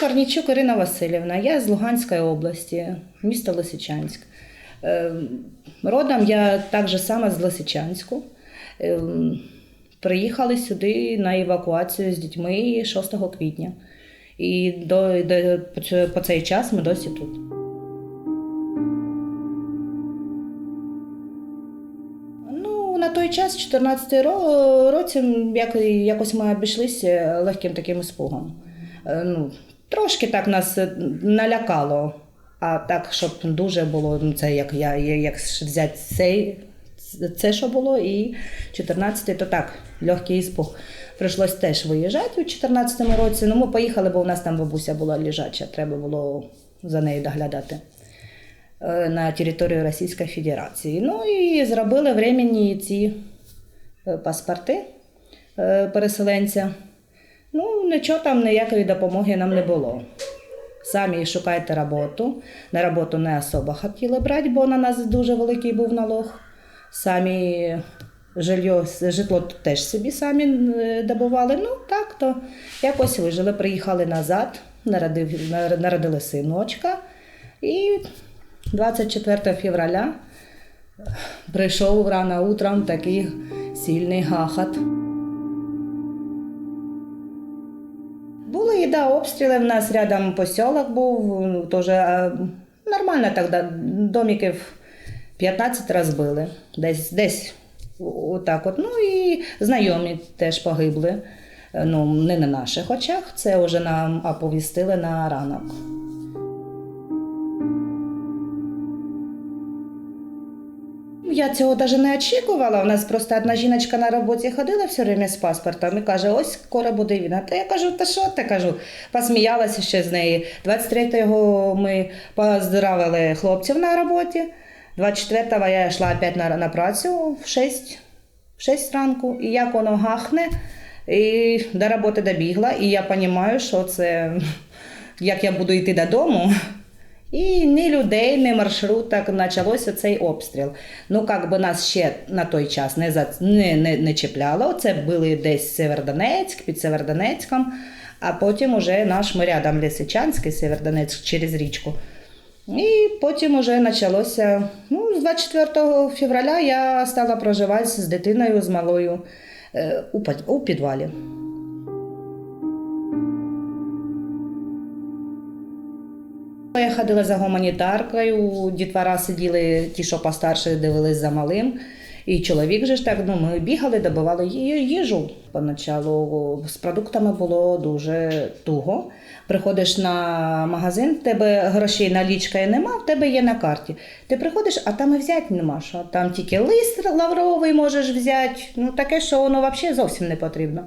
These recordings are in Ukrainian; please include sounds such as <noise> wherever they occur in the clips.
Корнічук Ірина Васильівна, я з Луганської області, місто Лисичанськ. Е, Родом я так же само з Лисичанську. Е, Приїхали сюди на евакуацію з дітьми 6 квітня. І до, до, по цей час ми досі тут. Ну, на той час, 14 ро- році, як, якось ми обійшлися легким таким іспугом. Е, Ну, трошки так нас е, налякало. А так, щоб дуже було, ну це як я, як взяти цей, це, що було, і 14-й, то так, легкий іспуг. Прийшлось теж виїжджати у 14-му році. Ну, ми поїхали, бо у нас там бабуся була лежача, треба було за нею доглядати е, на територію Російської Федерації. Ну і зробили временні ці е, паспорти переселенця. Ну, нічого там, ніякої допомоги нам не було. Самі шукайте роботу. На роботу не особо хотіли брати, бо на нас дуже великий був налог. Самі жильо, житло теж собі самі добували. Ну так, то якось вижили, приїхали назад, народив, народили синочка. І 24 февраля прийшов рано утром такий сильний гахот. Да, обстріли. В нас рядом посілок був, ну, теж е, нормально тоді, домиків 15 розбили. Десь, десь отак от. Ну і знайомі теж погибли. Е, Ну, не на наших очах, це вже нам оповістили на ранок. Я цього навіть не очікувала. У нас просто одна жіночка на роботі ходила все время з паспортом і каже, ось скоро буде війна. Та я кажу, та що ти кажу? Посміялася ще з неї. 23-го ми поздравили хлопців на роботі. 24-го я йшла опять на, на працю в 6, в 6 ранку, і як воно гахне, і до роботи добігла, і я розумію, що це як я буду йти додому. І ні людей, ні маршруток почався цей обстріл. Ну, як би нас ще на той час не, за, не, не, не чіпляло. Це були десь Севердонецьк, під Севердонецьком, а потім уже наш ми рядом Лисичанський, Севердонецьк через річку. І потім уже почалося. Ну, з 24 февраля я стала проживати з дитиною, з малою е, у підвалі. Я ходила за гуманітаркою, дітвора сиділи, ті, що постарше, дивились за малим. І чоловік же ж так, ну ми бігали, добивали їжу. Поначалу з продуктами було дуже туго. Приходиш на магазин, в тебе грошей налічка нема, в тебе є на карті. Ти приходиш, а там і взяти нема що. Там тільки лист лавровий можеш взяти. Ну таке, що воно взагалі зовсім не потрібно.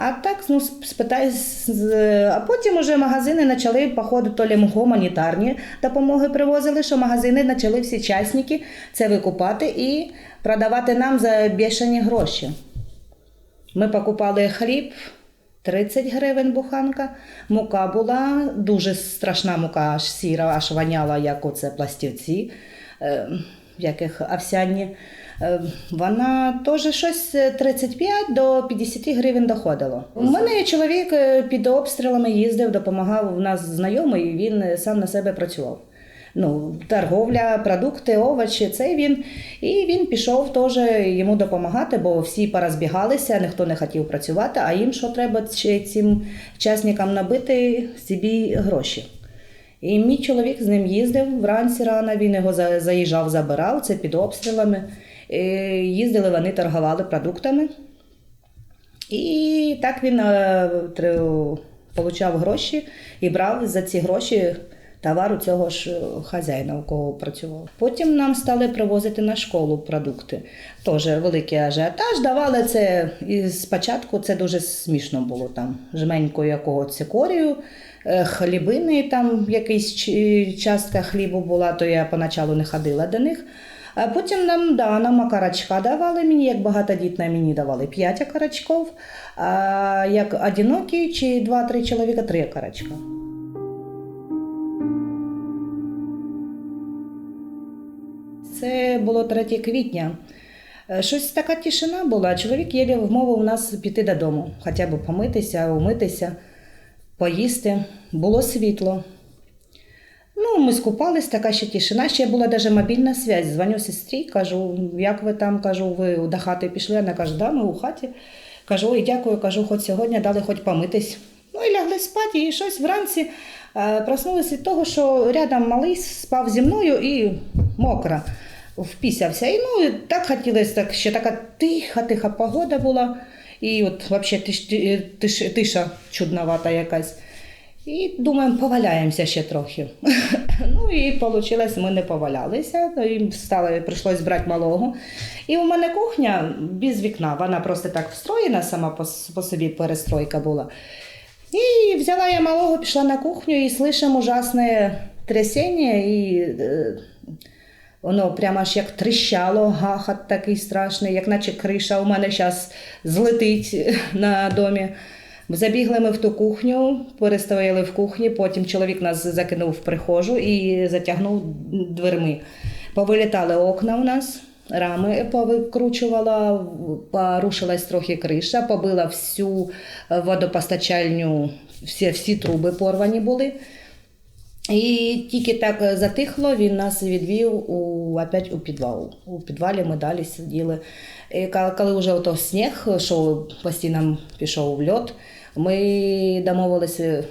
А так, ну, спитай, а потім уже магазини почали, походу, то лі гуманітарні допомоги привозили, що магазини почали всі частники це викупати і продавати нам за бішені гроші. Ми покупали хліб 30 гривень буханка. Мука була дуже страшна мука, аж сіра, аж воняла, як оце пластівці, е, яких овсяні. Е, Вона теж щось 35 до 50 гривень доходило. У мене чоловік е, під обстрілами їздив, допомагав. У нас знайомий, він е, сам на себе працював. Ну, торговля, продукти, овочі, це він. І він пішов теж йому допомагати, бо всі порозбігалися, ніхто не хотів працювати, а їм що треба цим учасникам набити собі гроші. І мій чоловік з ним їздив вранці рано, він його за- заїжджав, забирав, це під обстрілами. І їздили, вони торгували продуктами. І так він е, тр- получав гроші і брав за ці гроші товар у цього ж е, хазяїна, у кого працював. Потім нам стали привозити на школу продукти. Теж великий ажіотаж. Давали це і спочатку це дуже смішно було там. Жменьку якого цикорію, е, хлібини, там якась частка хлібу була, то я поначалу не ходила до них. А потім нам, да, нам окарачка давали мені, як багатодітна мені давали 5 окарачків, а як одинокий чи 2-3 чоловіка 3 окарачка. Це було 3 квітня. Е, Щось така тишина була. Чоловік єлі вмовив нас піти додому, хоча б помитися, умитися. поїсти. Було світло. Ну, ми скупались, така ще тишина. Ще була навіть мобільна зв'язь. Дзвоню сестрі, кажу, як ви там, кажу, ви до хати пішли? Вона каже, да, ми у хаті. Кажу, ой, дякую, кажу, хоч сьогодні дали хоч помитись. Ну і лягли спати, і щось вранці е, проснулися від того, що рядом малий спав зі мною і мокра. Впісявся. І ну, і так хотілося, так, ще така тиха, тиха погода була. І от взагалі тиш, тиш, тиша чудновата якась. І думаємо, поваляємося ще трохи. <laughs> ну і вийшло, ми не повалялися. Ну, І стало, прийшлось брати малого. І у мене кухня без вікна, вона просто так встроєна, сама по, по собі перестройка була. І взяла я малого, пішла на кухню і слышим ужасне трясіння, і е, воно прямо аж як тріщало, гахат такий страшний, як наче криша у мене зараз злетить <laughs> на домі. Забігли ми в ту кухню, перестояли в кухні, потім чоловік нас закинув в прихожу і затягнув дверми. Повилітали окна у нас, рами повикручувала, порушилась трохи криша, побила всю водопостачальню, всі, всі труби порвані були. І тільки так затихло, він нас відвів у, опять у підвал. У підвалі ми далі сиділи. І коли вже ото сніг, що по стінам пішов в льот, ми домовилися.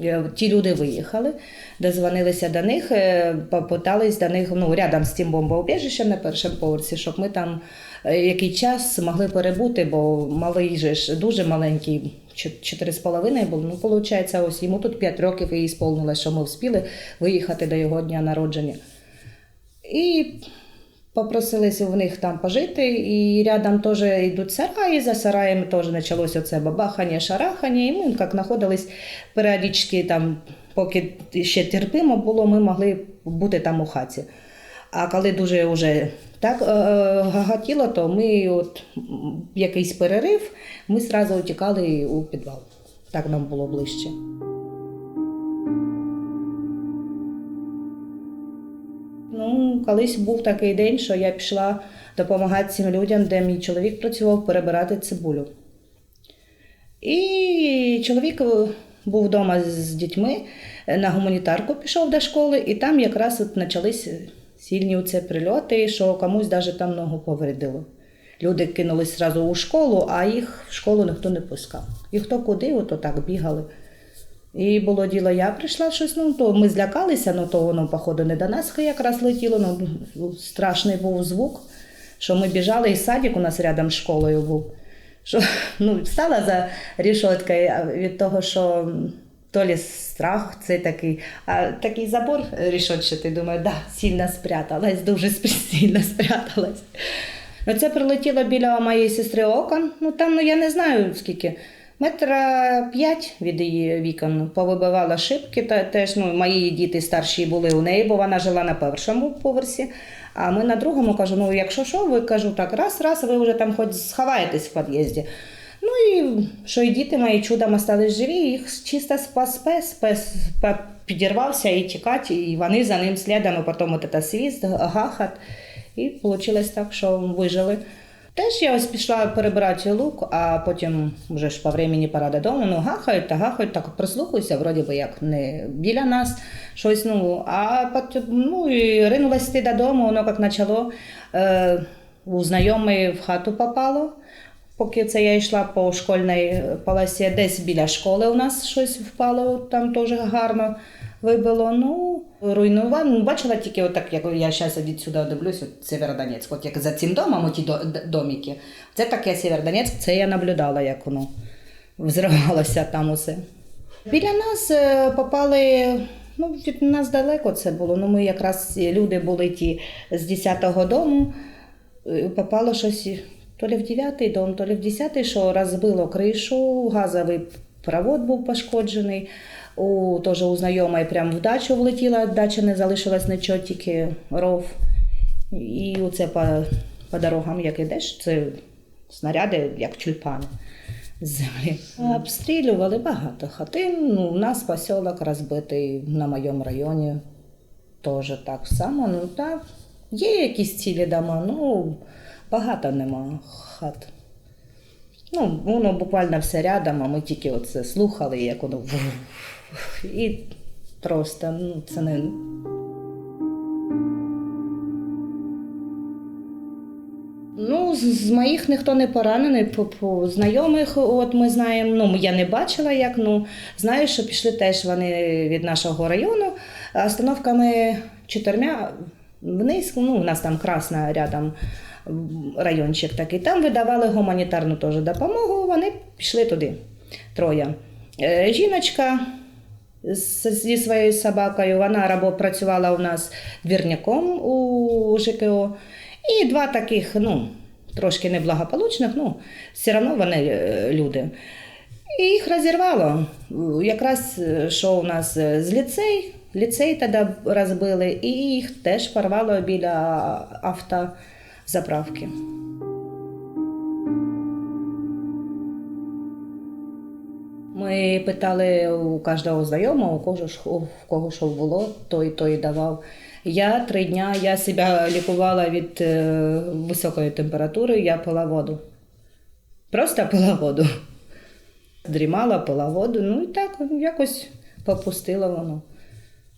е, Ті люди виїхали, дозвонилися до них, е, попитались до них ну, рядом з тим бомбоубіжищем на першому поверсі, щоб ми там е, який час могли перебути, бо малий же ж дуже маленький, чо- чотири з половиною був. Ну, виходить, ось йому тут 5 років і сповнилось, що ми вспіли виїхати до його дня народження. І попросилися в них там пожити, і рядом теж йдуть сараї, за сараями теж почалося це бабахання, шарахання, і ми як знаходились періодично там, поки ще терпимо було, ми могли бути там у хаті. А коли дуже вже так е, е, гагатіло, то ми от якийсь перерив, ми одразу утікали у підвал. Так нам було ближче. Ну, колись був такий день, що я пішла допомагати цим людям, де мій чоловік працював перебирати цибулю. І чоловік е, був вдома з дітьми, е, на гуманітарку пішов до школи, і там якраз от почались сильні оце прильоти, що комусь навіть там ногу повредило. Люди кинулись одразу у школу, а їх в школу ніхто не пускав. І хто куди, ото так бігали. І було діло, я прийшла щось, ну то ми злякалися, ну то воно, походу, не до нас якраз летіло, ну страшний був звук, що ми біжали, і садик у нас рядом з школою був. Що, <laughs> ну, стала за рішоткою від того, що то лі страх це такий, а такий забор рішотчатий, думаю, да, сильно спряталась, дуже <laughs> сильно спряталась. Ну, це прилетіло біля моєї сестри окон. Ну там ну, я не знаю скільки. Метра п'ять від її вікон повибивала шибки. Та теж ну, мої діти старші були у неї, бо вона жила на першому поверсі. А ми на другому кажу: ну якщо що, ви кажу так, раз, раз, ви вже там хоч сховаєтесь в під'їзді. Ну і що і діти мої чудом остались живі, їх чисто спас пес, пес пе- підірвався і тікати, і вони за ним слідом, потім от свіст, гахат. І вийшло так, що вижили. Теж я ось пішла перебирати лук, а потім вже ж по времени пора додому, ну гахають та гахають, так прислухаюся, вроді би як не біля нас щось. Ну, а потім, ну, і ринулась йти додому, воно як почало е, у знайомий в хату попало. Поки це я йшла по школьній полосі, десь біля школи у нас щось впало, там теж гарно вибило. Ну, руйнував. Ну, бачила тільки отак, як я зараз відсюди дивлюсь, от Сєвєродонецьк, от як за цим домом, оті до- д- домики. Це таке Сєвєродонецьк, це я наблюдала, як воно взривалося там усе. Біля нас е, попали. Ну, від нас далеко це було. Ну, ми якраз люди були ті з 10-го дому. Е, Попало щось то лі в 9-й дом, то лі в 10-й, що розбило кришу, газовий провод був пошкоджений. У, теж у знайомої прямо в дачу влетіла, дача не залишилась нічого, тільки ров. І оце по, по дорогам, як ідеш, це снаряди, як тюльпани з землі. Обстрілювали багато хатин. Ну, у нас посілок розбитий на моєму районі. Теж так само. Ну так, є якісь цілі дома, ну багато нема хат. Ну, воно буквально все рядом, а ми тільки оце слухали, як воно. І просто, ну, це не. Ну, з, моїх ніхто не поранений, по, по знайомих, от ми знаємо, ну я не бачила як, ну знаю, що пішли теж вони від нашого району остановками чотирма вниз, ну у нас там красна рядом райончик такий, там видавали гуманітарну теж допомогу, вони пішли туди, троє. Е, Жіночка зі своєю собакою, вона рабо працювала у нас двірником у ЖКО. І два таких, ну, трошки неблагополучних, ну, все одно вони е, люди. І їх розірвало. Якраз е, що у нас е, з ліцей, ліцей тоді розбили, і їх теж порвало біля автозаправки. Ми питали у кожного знайомого, у кого ж у кого що було, той той давав. Я три дня я себе лікувала від е, високої температури, я пила воду. Просто пила воду. Дрімала, пила воду, ну і так якось попустило воно.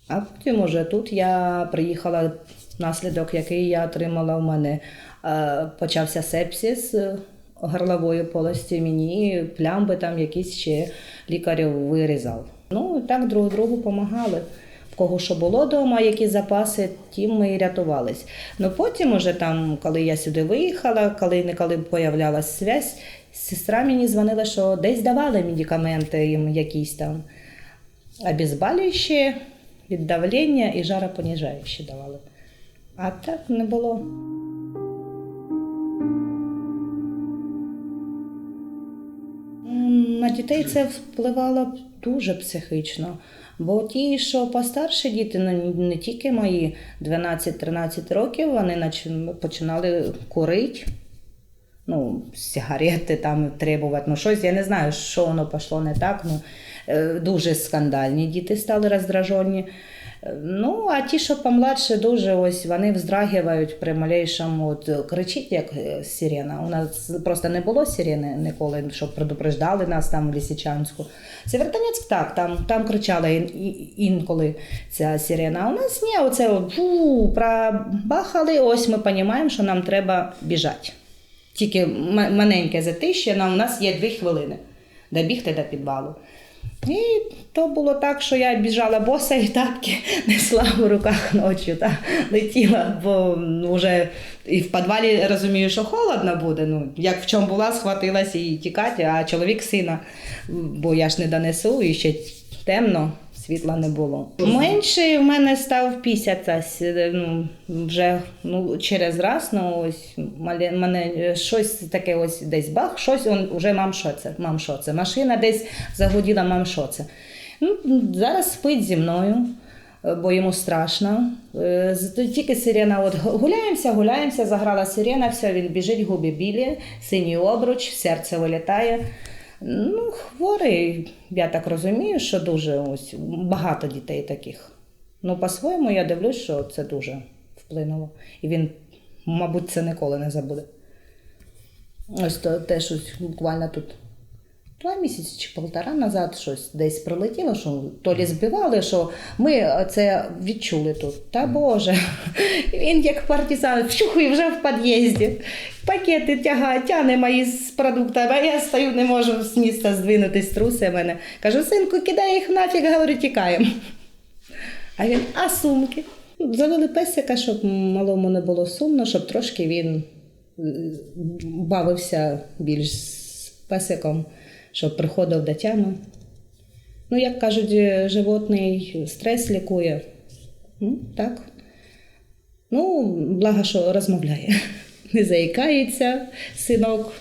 А потім уже тут я приїхала, наслідок, який я отримала у мене, е, почався сепсис е, горлової полості, мені плямби там якісь ще лікар вирізав. Ну так друг другу допомагали. В кого що було вдома, які запаси, тим ми і рятувались. Ну потім, уже там, коли я сюди виїхала, коли не коли появлялась зв'язь, сестра мені дзвонила, що десь давали медикаменти їм якісь там обезболюючі, від давлення і жаропоніжаючі давали. А так не було. Дітей це впливало дуже психічно. Бо ті, що постарші діти, ну, не тільки мої 12-13 років, вони починали курити, ну, сигарети там требувати, ну щось, я не знаю, що воно пішло не так. Ну, дуже скандальні діти стали роздражені. Е, Ну, а ті, що помладше, дуже ось вони вздрагивають при малейшому, от кричить, як е, сирена. У нас просто не було сирени ніколи, щоб предупреждали нас там в Лісичанську. Сєвєродонецьк так, там, там кричала інколи ця сирена. А у нас ні, оце фу, пробахали, ось ми розуміємо, що нам треба біжати. Тільки маленьке затище, у нас є дві хвилини добігти до підвалу. І то було так, що я біжала боса і тапки <laughs> несла в руках ночі та летіла, бо вже і в підвалі розумію, що холодно буде. Ну, як в чому була, схватилася і тікати, а чоловік сина, бо я ж не донесу, і ще темно, світла не було. Менший в мене став пісяця ну, вже ну, через раз, ну ось мене е, щось таке ось десь бах, щось он вже мам що це, мам що це. Машина десь загуділа, мам що це. Ну, зараз спить зі мною. е, Бо йому страшно. Е, Тільки сирена, от гуляємося, гуляємося, заграла сирена, все, він біжить, губи білі, синій обруч, серце вилітає. Ну, хворий, я так розумію, що дуже ось багато дітей таких. Ну, по-своєму, я дивлюсь, що це дуже вплинуло. І він, мабуть, це ніколи не забуде. Ось то теж ось буквально тут два місяці чи полтора назад щось десь прилетіло, що то лі збивали, що ми це відчули тут. Та Боже, він як партизан, вщух і вже в під'їзді. Пакети тягає, тягне мої з продуктами, а я стою, не можу з міста здвинутись, труси мене. Кажу, синку, кидай їх нафіг, говорю, тікаємо. А він, а сумки? Завели песика, щоб малому не було сумно, щоб трошки він е, бавився більш з песиком, щоб приходив до тями. Ну, як кажуть, е, животний стрес лікує. Ну, так. Ну, благо, що розмовляє. <laughs> Не заїкається синок.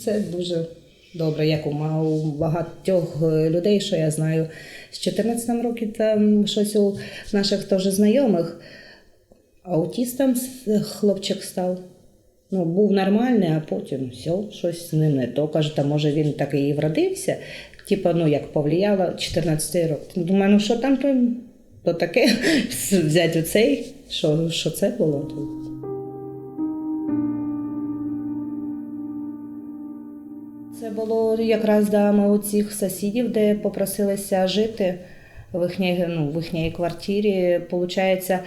Це дуже добре, як у багатьох е, людей, що я знаю. З 14 років там щось у наших теж знайомих. Аутістом хлопчик став. Ну, був нормальний, а потім все, щось з ним не то. Каже, та може він так і вродився. Типа, ну як повлияло 14 років. Думаю, ну що там то, таке <laughs> взяти оцей, що, що це було тут. Це було якраз да, ми у цих сусідів, де попросилися жити в їхній, ну, в їхній квартирі. Получається,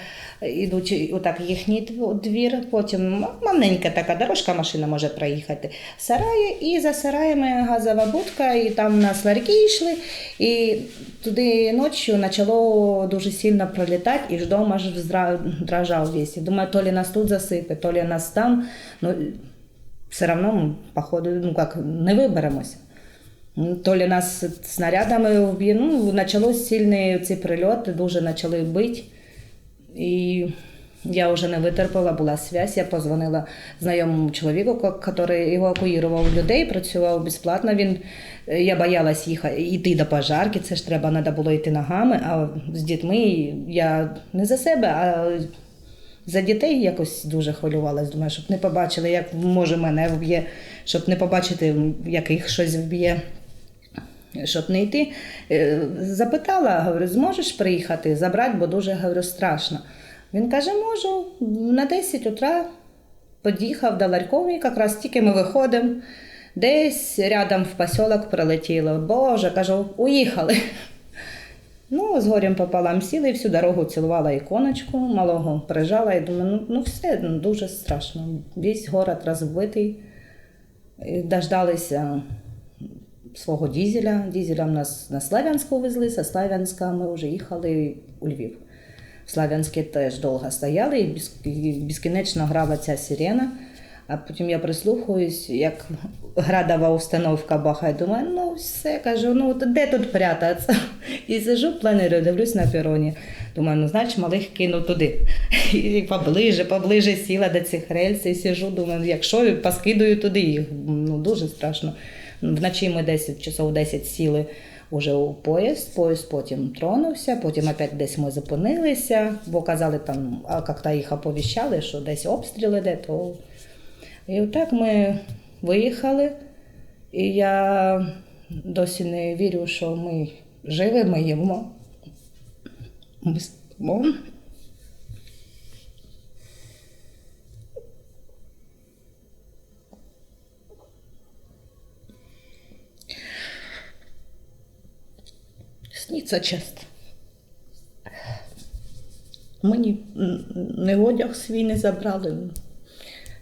ідуть отак їхній дв- двір, потім маленька така дорожка, машина може проїхати. Сараї, і за сараями газова будка, і там нас ларьки йшли. І туди ночі почало дуже сильно пролітати, і ж дом аж взра- дрожав весь. Думаю, то ли нас тут засипе, то ли нас там. Ну, все мы, походу, ну как, не виберемося. То ли нас снарядами вб'є, ну, почалось сильний ці прильоти, дуже почали бити. І я вже не витерпала, була зв'язь, я позвонила знайомому чоловіку, який евакуював людей, працював безплатно. Він, е, я боялась їхати, йти до пожарки, це ж треба, треба було йти ногами, а з дітьми я не за себе, а за дітей якось дуже хвилювалась. Думаю, щоб не побачили, як може мене вб'є, щоб не побачити, як їх щось вб'є. Щоб не йти, Е, запитала, говорю, зможеш приїхати, забрати, бо дуже говорю, страшно. Він каже, можу, на 10 утра під'їхав до Ларькові, якраз тільки ми виходимо, десь рядом в посілок прилетіло. Боже, кажу, уїхали. Ну, з горем пополам сіли і всю дорогу цілувала іконочку, малого прижала і думаю, ну, ну все ну, дуже страшно. Весь город розбитий. Дождалися свого дізеля. Дізеля в нас на Славянську везли, з Славянська ми вже їхали у Львів. В Славянській теж довго стояли, і без- безкінечно грала ця сирена. А потім я прислухаюсь, як градова установка бахає. Думаю, ну все, кажу, ну де тут прятатися? <laughs> І сижу, планирую, дивлюсь на пероні. Думаю, ну значить малих кину туди. <laughs> І поближе, поближе сіла до цих рельс і сижу, думаю, якщо поскидаю туди їх, ну дуже страшно. Вночі ми 10 часов 10 сіли уже у поїзд, поїзд потім тронувся, потім опять десь ми зупинилися, бо казали там, а як-то їх оповіщали, що десь обстріл іде, то і отак ми виїхали, і я досі не вірю, що ми живі, ми їмо. Ми спимо. Сніться часто. Мені не одяг свій не забрали,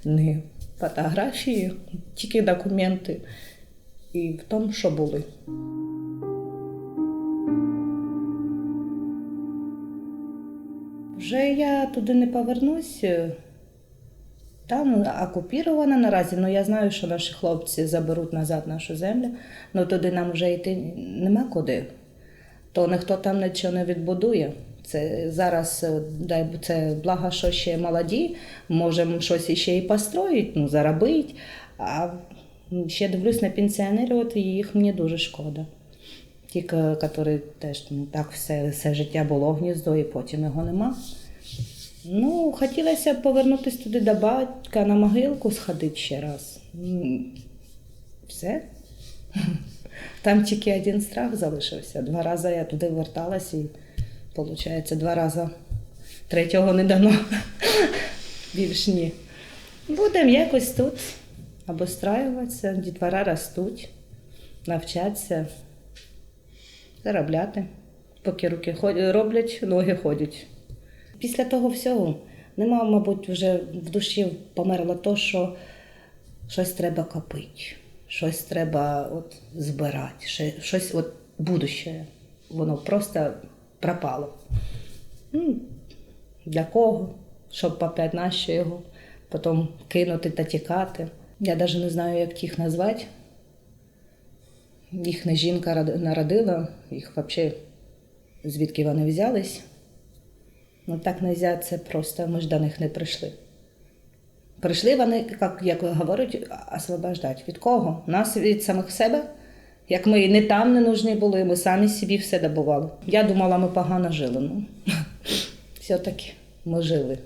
не фотографії, тільки документи. І в тому, що були. Вже я туди не повернусь. Там окупована наразі, але я знаю, що наші хлопці заберуть назад нашу землю. Ну туди нам вже йти нема куди. То ніхто там нічого не відбудує. Це зараз е, дай це благо, що ще молоді, можемо щось іще і построїти, ну, заробити. А ще дивлюсь на пенсіонерів, от їх мені дуже шкода. Ті, які теж ну, так все, все життя було гніздо, і потім його нема. Ну, хотілося б повернутися туди до батька на могилку сходити ще раз. Все. <laughs> Там тільки один страх залишився. Два рази я туди верталась і, виходить, два рази третього не дано. <laughs> Більш ні. Будемо якось тут обостраюватися, дітвора ростуть, навчатися, заробляти. Поки руки роблять, ноги ходять. Після того всього нема, мабуть, вже в душі померло то, що щось треба копити, щось треба от збирати, щось от будуще. Воно просто пропало. Ну, Для кого? Щоб опять нащо його, потім кинути та тікати. Я навіть не знаю, як їх назвати. Їх не жінка народила, їх взагалі звідки вони взялись. Ну так не можна, це просто ми ж до них не прийшли. Прийшли вони, як, як говорять, освобождати. Від кого? Нас від самих себе. Як ми не там не нужні були, ми самі собі все добували. Я думала, ми погано жили. Ну, <laughs> все-таки ми жили.